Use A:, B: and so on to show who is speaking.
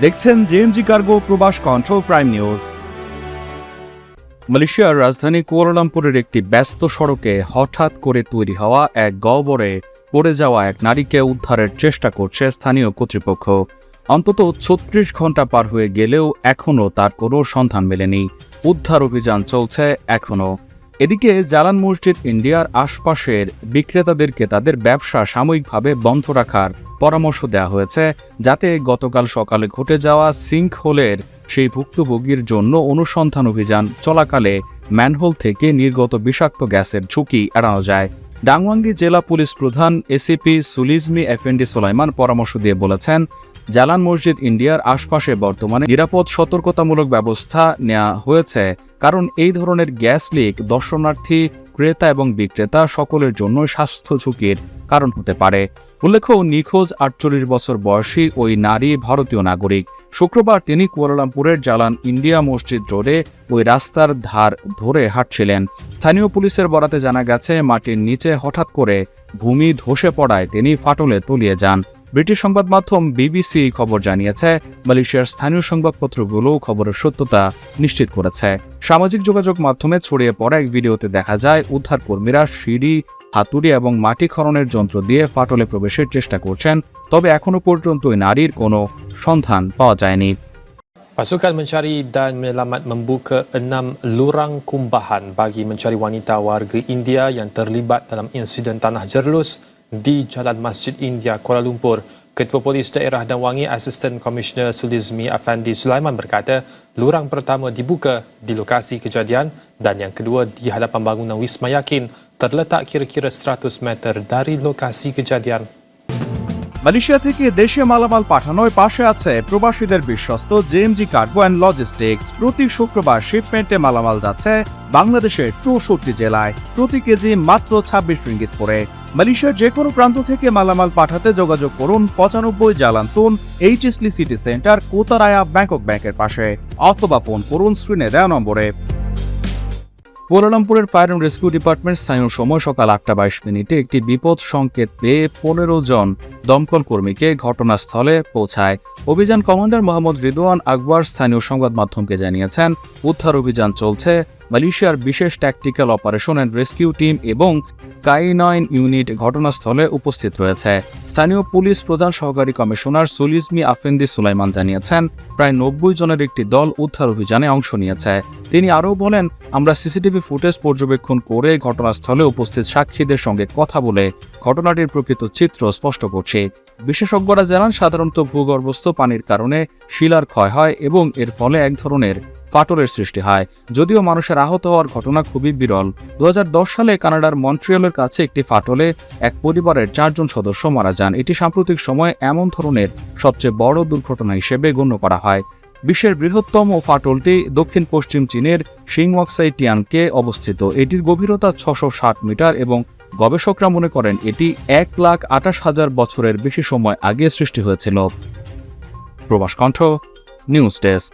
A: দেখছেন JMG cargo প্রবাস control prime news মালয়েশিয়ার রাজধানী কুয়ালালামপুরের একটি ব্যস্ত সড়কে হঠাৎ করে তৈরি হওয়া এক গহ্বরে পড়ে যাওয়া এক নারীকে উদ্ধারের চেষ্টা করছে স্থানীয় কর্তৃপক্ষ। অন্তত ছত্রিশ ঘণ্টা পার হয়ে গেলেও এখনও তার কোনো সন্ধান মেলেনি। উদ্ধার অভিযান চলছে এখনও। এদিকে জালান মসজিদ ইন্ডিয়ার আশপাশের বিক্রেতাদেরকে তাদের ব্যবসা সাময়িকভাবে বন্ধ রাখার পরামর্শ দেওয়া হয়েছে, যাতে গতকাল সকালে ঘটে যাওয়া সিঙ্ক হোলের সেই ভুক্তভোগীর জন্য অনুসন্ধান অভিযান চলাকালে ম্যানহোল থেকে নির্গত বিষাক্ত গ্যাসের ঝুঁকি এড়ানো যায়। ডাংওয়াঙ্গি জেলা পুলিশ প্রধান এসিপি সুলিজমি এফএনডি সোলাইমান পরামর্শ দিয়ে বলেছেন, জালান মসজিদ ইন্ডিয়ার আশপাশে বর্তমানে নিরাপদ সতর্কতামূলক ব্যবস্থা নেওয়া হয়েছে, কারণ এই ধরনের গ্যাস লিক দর্শনার্থী, ক্রেতা এবং বিক্রেতা সকলের জন্য স্বাস্থ্য ঝুঁকির কারণ হতে পারে। উল্লেখ্য, নিখোঁজ আটচল্লিশ বছর বয়সী ওই নারী ভারতীয় নাগরিক। শুক্রবার তিনি কুয়ালালামপুরের জালান ইন্ডিয়া মসজিদ রোডে ওই রাস্তার ধার ধরে হাঁটছিলেন। স্থানীয় পুলিশের বরাতে জানা গেছে, মাটির নিচে হঠাৎ করে ভূমি ধসে পড়ায় তিনি ফাটলে তলিয়ে যান। ব্রিটিশ সংবাদ মাধ্যম বিবিসি খবর জানিয়েছে, মালয়েশিয়ার স্থানীয় সংবাদপত্রগুলো খবরের সত্যতা নিশ্চিত করেছে। সামাজিক যোগাযোগ মাধ্যমে ছড়িয়ে পড়া এক ভিডিওতে দেখা যায় উদ্ধার কর্মীরা সিঁড়ি, হাতুড়ি এবং মাটি খননের যন্ত্র দিয়ে ফাটলে প্রবেশের চেষ্টা করছেন, তবে এখনও পর্যন্ত নারীর কোনো সন্ধান পাওয়া যায়নি।
B: Pasukan mencari dan menyelamat membuka enam lurang kumbahan bagi mencari wanita warga India yang terlibat dalam insiden tanah jerlus di Jalan Masjid India, Kuala Lumpur. Ketua Polis Daerah dan Wangi Asisten Komisioner Sulizmi Afandi Sulaiman berkata, lurang pertama dibuka di lokasi kejadian dan yang kedua di hadapan bangunan Wisma Yakin terletak kira-kira 100 meter dari lokasi kejadian.
A: Malaysia থেকে দেশে মালামাল পাঠানোয় পাশে আছে প্রবাসীদের বিশ্বস্ত JMG cargo and logistics প্রতি শুক্রবার শিপমেন্টে মালামাল যাচ্ছে বাংলাদেশের চৌষট্টি জেলায় প্রতি কেজি মাত্র ছাব্বিশ রিঙ্গিত করে মালয়েশিয়ার যে কোনো প্রান্ত থেকে মালামাল পাঠাতে যোগাযোগ করুন পঁচানব্বই Jalan Tun H S Lee city centre, Kotaraya, Bangkok ব্যাংকের পাশে, অথবা ফোন করুন স্ক্রিনে দেওয়া নম্বরে। কুয়ালালামপুরের ফায়ার অ্যান্ড রেস্কিউ ডিপার্টমেন্ট স্থানীয় সময় সকাল আটটা বাইশ মিনিটে একটি বিপদ সংকেত পেয়ে পনেরো জন দমকল কর্মীকে ঘটনাস্থলে পৌঁছায়। অভিযান কমান্ডার মোহাম্মদ রিদওয়ান আকবর স্থানীয় সংবাদ মাধ্যমকে জানিয়েছেন, উদ্ধার অভিযান চলছে মালয়েশিয়ার বিশেষ tactical operation and rescue team এবং কাই নয়ন ইউনিট ঘটনাস্থলে উপস্থিত রয়েছে। স্থানীয় পুলিশ প্রধান সহকারী কমিশনার সুলিজমি আফেন্দি সুলাইমান জানিয়েছেন, প্রায় নব্বই জনের একটি দল উদ্ধার অভিযানে অংশ নিয়েছে। তিনি আরও বলেন, আমরা সিসিটিভি ফুটেজ পর্যবেক্ষণ করে ঘটনাস্থলে উপস্থিত সাক্ষীদের সঙ্গে কথা বলে ঘটনাটির প্রকৃত চিত্র স্পষ্ট করছি। বিশেষজ্ঞরা জানান, সাধারণত ভূগর্ভস্থ পানির কারণে শিলার ক্ষয় হয় এবং এর ফলে এক ধরনের ফাটলের সৃষ্টি হয়। যদিও মানুষের আহত হওয়ার ঘটনা খুবই বিরল। দু হাজার দশ সালে কানাডার মন্ট্রিয়ালের কাছে একটি ফাটলে এক পরিবারের চারজন সদস্য মারা যান। এটি সাম্প্রতিক সময়ে এমন ধরনের সবচেয়ে বড় দুর্ঘটনা হিসেবে গণ্য করা হয়। বিশ্বের বৃহত্তম ফাটলটি দক্ষিণ পশ্চিম চীনের সিংওয়াক্সাই টিয়ানকে অবস্থিত। এটির গভীরতা ছশো মিটার এবং গবেষকরা মনে করেন এটি এক লাখ আঠাশ হাজার বছরের বেশি সময় আগে সৃষ্টি হয়েছিল। প্রবাস কণ্ঠ নিউজ ডেস্ক।